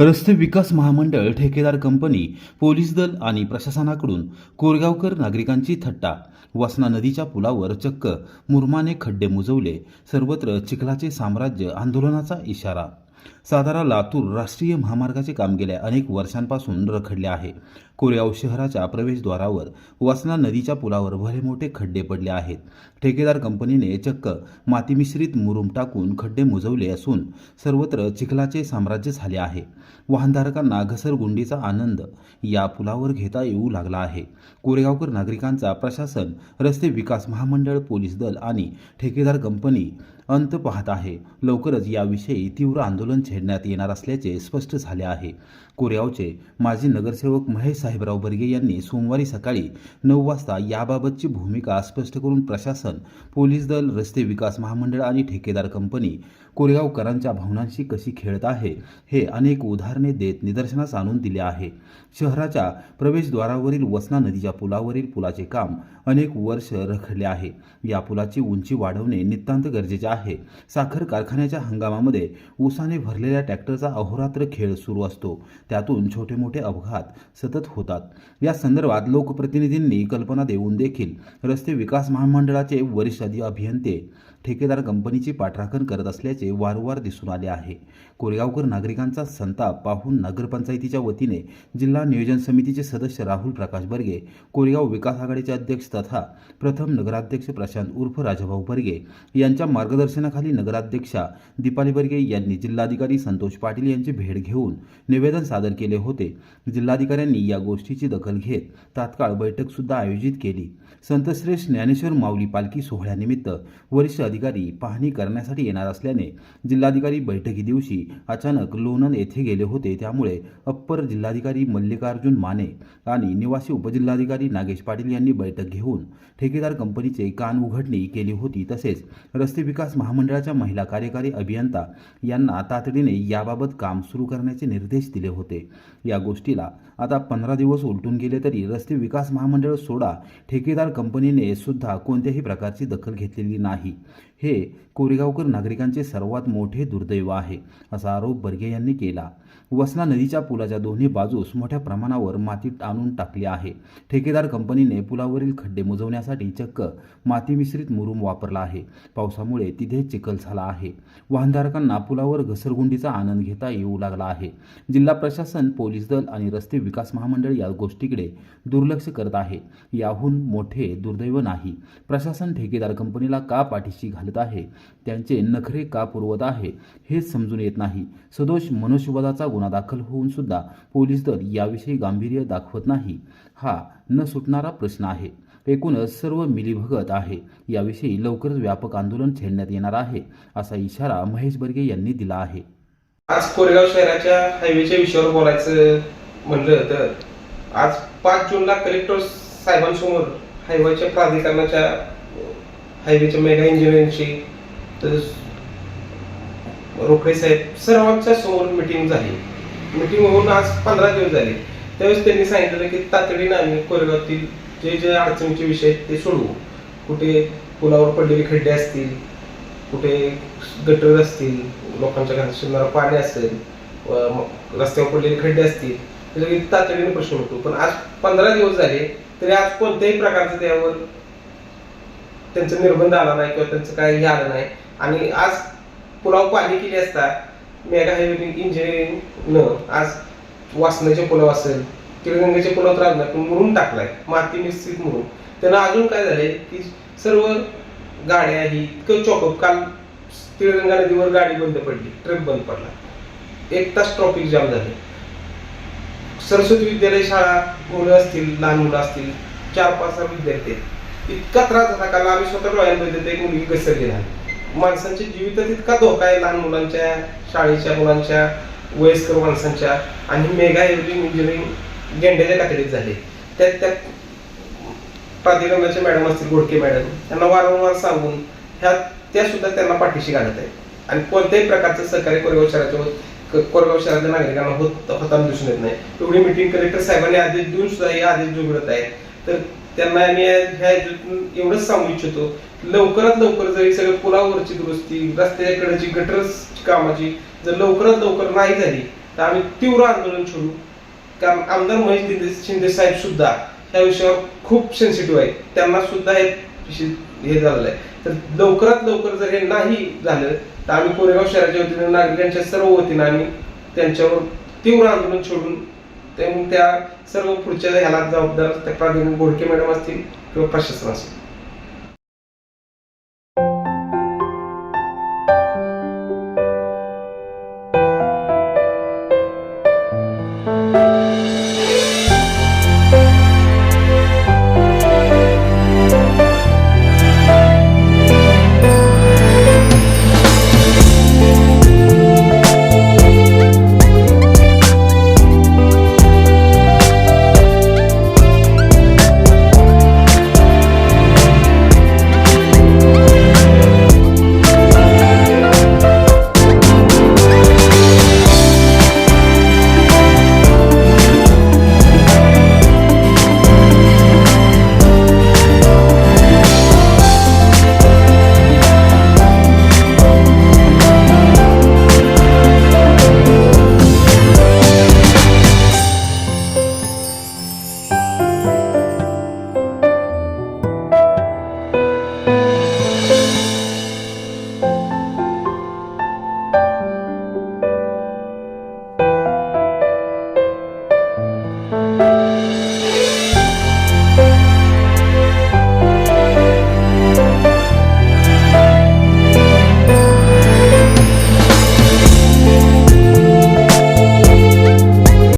रस्ते विकास महामंडळ ठेकेदार कंपनी पोलीस दल आणि प्रशासनाकडून कोरगावकर नागरिकांची थट्टा. वासना नदीच्या पुलावर चक्क मुरमाने खड्डे मुजवले सर्वत्र चिखलाचे साम्राज्य आंदोलनाचा इशारा. सातारा लातूर राष्ट्रीय महामार्गाचे काम गेल्या अनेक वर्षांपासून रखडले आहे. कोरेगाव शहराच्या प्रवेशद्वारावर वासना नदीच्या पुलावर भले मोठे खड्डे पडले आहेत. ठेकेदार कंपनीने चक्क मातीमिश्रित मुरुम टाकून खड्डे मुजवले असून सर्वत्र चिखलाचे साम्राज्य झाले आहे. वाहनधारकांना घसरगुंडीचा आनंद या पुलावर घेता येऊ लागला आहे. कोरेगावकर नागरिकांचा प्रशासन रस्ते विकास महामंडळ पोलीस दल आणि ठेकेदार कंपनी अंत पाहत आहे. लवकरच याविषयी तीव्र आंदोलन छेडण्यात येणार असल्याचे स्पष्ट झाले आहे. कोरेगावचे माजी नगरसेवक महेश साहेबराव बर्गे यांनी सोमवारी सकाळी नऊ वाजता याबाबतची भूमिका स्पष्ट करून प्रशासन पोलीस दल रस्ते विकास महामंडळ आणि ठेकेदार कंपनी कोरेगावकरांच्या भावनांशी कशी खेळत आहे हे अनेक उदाहरणे देत निदर्शनास आणून दिले आहे. शहराच्या प्रवेशद्वारावरील वसना नदीच्या पुलावरील पुलाचे काम अनेक वर्ष रखडले आहे. या पुलाची उंची वाढवणे नितांत गरजेचे आहे. साखर कारखान्याच्या हंगामामध्ये ऊसाने भरलेल्या ट्रॅक्टरचा अहोरात्र खेळ सुरू असतो. त्यातून छोटे मोठे अपघात सतत होतात. या संदर्भात लोकप्रतिनिधींनी कल्पना देऊन देखील रस्ते विकास महामंडळाचे वरिष्ठ अभियंते ठेकेदार कंपनीची पाठराखण करत असल्याचे वारंवार दिसून आले आहे. कोरेगावकर नागरिकांचा संताप पाहून नगरपंचायतीच्या वतीने जिल्हा नियोजन समितीचे सदस्य राहुल प्रकाश बर्गे कोरेगाव विकास आघाडीचे अध्यक्ष तथा प्रथम नगराध्यक्ष प्रशांत उर्फ राजाभाऊ बर्गे यांच्या मार्गदर्शनाखाली नगराध्यक्षा दीपाली बर्गे यांनी जिल्हाधिकारी संतोष पाटील यांची भेट घेऊन निवेदन सादर केले होते. जिल्हाधिकाऱ्यांनी या गोष्टीची दखल घेत तात्काळ बैठक सुद्धा आयोजित केली. संतश्रेष्ठ ज्ञानेश्वर माऊली पालखी सोहळ्यानिमित्त वरिष्ठ अधिकारी पाहणी करण्यासाठी येणार असल्याने जिल्हाधिकारी बैठकी दिवशी अचानक लोणंद येथे गेले होते. त्यामुळे अप्पर जिल्हाधिकारी मल्लिकार्जुन माने आणि निवासी उपजिल्हाधिकारी नागेश पाटील यांनी बैठक घेऊन ठेकेदार कंपनीचे कान उघडणी केली होती. तसेच रस्ते विकास महामंडळाच्या महिला कार्यकारी अभियंता यांना तातडीने याबाबत काम सुरू करण्याचे निर्देश दिले होते. या गोष्टीला आता पंधरा दिवस उलटून गेले तरी रस्ते विकास महामंडळ सोडा ठेकेदार कंपनीने सुद्धा कोणत्याही प्रकारची दखल घेतलेली नाही. हे कोरेगावकर नागरिकांचे सर्वात मोठे दुर्दैव आहे असा आरोप बर्गे यांनी केला. वसना नदीच्या पुलाच्या दोन्ही बाजूस मोठ्या प्रमाणावर माती आणून टाकली आहे. ठेकेदार कंपनीने पुलावरील खड्डे मुजवण्यासाठी चक्क माती मिश्रित मुरुम वापरला आहे. पावसामुळे तिथे चिखल झाला आहे. वाहनधारकांना पुलावर घसरगुंडीचा आनंद घेता येऊ लागला आहे. जिल्हा प्रशासन पोलीस दल आणि रस्ते विकास महामंडळ या गोष्टीकडे दुर्लक्ष करत आहे. याहून मोठे दुर्दैव नाही. प्रशासन ठेकेदार कंपनीला का पाठीशी घालत आहे. त्यांचे नखरे का पुरवत आहे हे समजून येत नाही. सदोष मनुष्यवधाचा गुन्हा दाखल होऊन सुद्धा पोलीस दल याविषयी गांभीर्य दाखवत नाही. हा न सुटणारा प्रश्न आहे. एकूणच सर्व मिलीभगत आहे. याविषयी लवकरच व्यापक आंदोलन छेडण्यात येणार आहे असा इशारा महेश बर्गे यांनी दिला आहे. आज कोरेगाव शहराच्या हायवेच्या विषयावर बोलायचं म्हणलं तर आज पाच जूनला कलेक्टर साहेबांसमोर हायवेच्या प्राधिकरणाच्या हायवेच्या मेगा इंजिनिअरिंगची तसंच रोकडे साहेब सर्वांच्या समोर मिटिंग झाली. मिटिंग होऊन आज पंधरा दिवस झाले. त्यावेळेस त्यांनी सांगितलं की तातडीनं आम्ही कोरेगावातील जे जे अडचणीचे विषय आहेत ते सोडवू. कुठे पुलावर पडलेले खड्डे असतील कुठे गटर असतील लोकांच्या घरात शिरणारं पाणी असेल रस्त्यावर पडलेले खड्डे असतील त्याचा तातडीने प्रश्न होतो पण आज पंधरा दिवस झाले तरी आज कोणत्याही प्रकारचं त्यावर त्यांचा निर्बंध आला नाही किंवा त्यांचं काही हे आलं नाही. आणि आज पुलाव पाणी केली असता मेगा हायवे इंजिनिअरिंग न आज वासनाचे पुलाव असेल तिळगंगेच्या पुलाव तर नाही पण मुरुम टाकलाय माती मिश्रित म्हणून त्यांना अजून काय झालंय की सर्व गाड्या ही इतकं चॉकअप काल तिळगंगा नदीवर गाडी बंद पडली ट्रक बंद पडला. एक तास ट्रॉफिक जाम झाले. सरस्वती विद्यालय शाळा मुलं असतील लहान मुलं असतील चार पाच सहा विद्यार्थी इतका त्रास झाला कारण आम्ही स्वतः डोळ्यांमध्ये एक मुलगी घसरली नाही. माणसांच्या जीवितात इतका धोका आहे लहान मुलांच्या शाळेच्या मुलांच्या वयस्कर माणसांच्या आणि मेगा इंजिनिअरिंग गेंड्याच्या कातडीत झाले. त्यात त्यात प्राधिकरणाचे मॅडम असतील गोडके मॅडम त्यांना वारंवार सांगून ह्या त्या सुद्धा त्यांना पाठीशी घालत आहेत. आणि कोणत्याही प्रकारचं सहकार्य कोरेगाव शहराच्या कोरेगाव शहराच्या नागरिकांना होत होताना दिसून येत नाही. एवढी मिटिंग कलेक्टर साहेबांनी आदेश देऊन सुद्धा हे आदेश जुगडत आहेत. तर त्यांना आम्ही ह्या ह्याच्यातून एवढंच सांगू इच्छितो लवकरात लवकर जरी सगळं पुलावरची दुरुस्ती रस्त्याकडची गटर कामाची जर लवकरात लवकर नाही झाली तर आम्ही तीव्र आंदोलन छोडू. कारण आमदार महेश दिंदे शिंदे साहेब सुद्धा ह्या विषयावर खूप सेन्सिटिव्ह आहेत. त्यांना सुद्धा हे हे झालेलं आहे. तर लवकरात लवकर जर हे नाही झालं तर आम्ही कोरेगाव शहराच्या वतीने नागरिकांच्या सर्व वतीने आम्ही त्यांच्यावर तीव्र आंदोलन छोडून ते- त्या सर्व पुढच्या ह्याला जबाबदार तक्रार घेऊन गोडके मॅडम असतील किंवा प्रशासन असेल.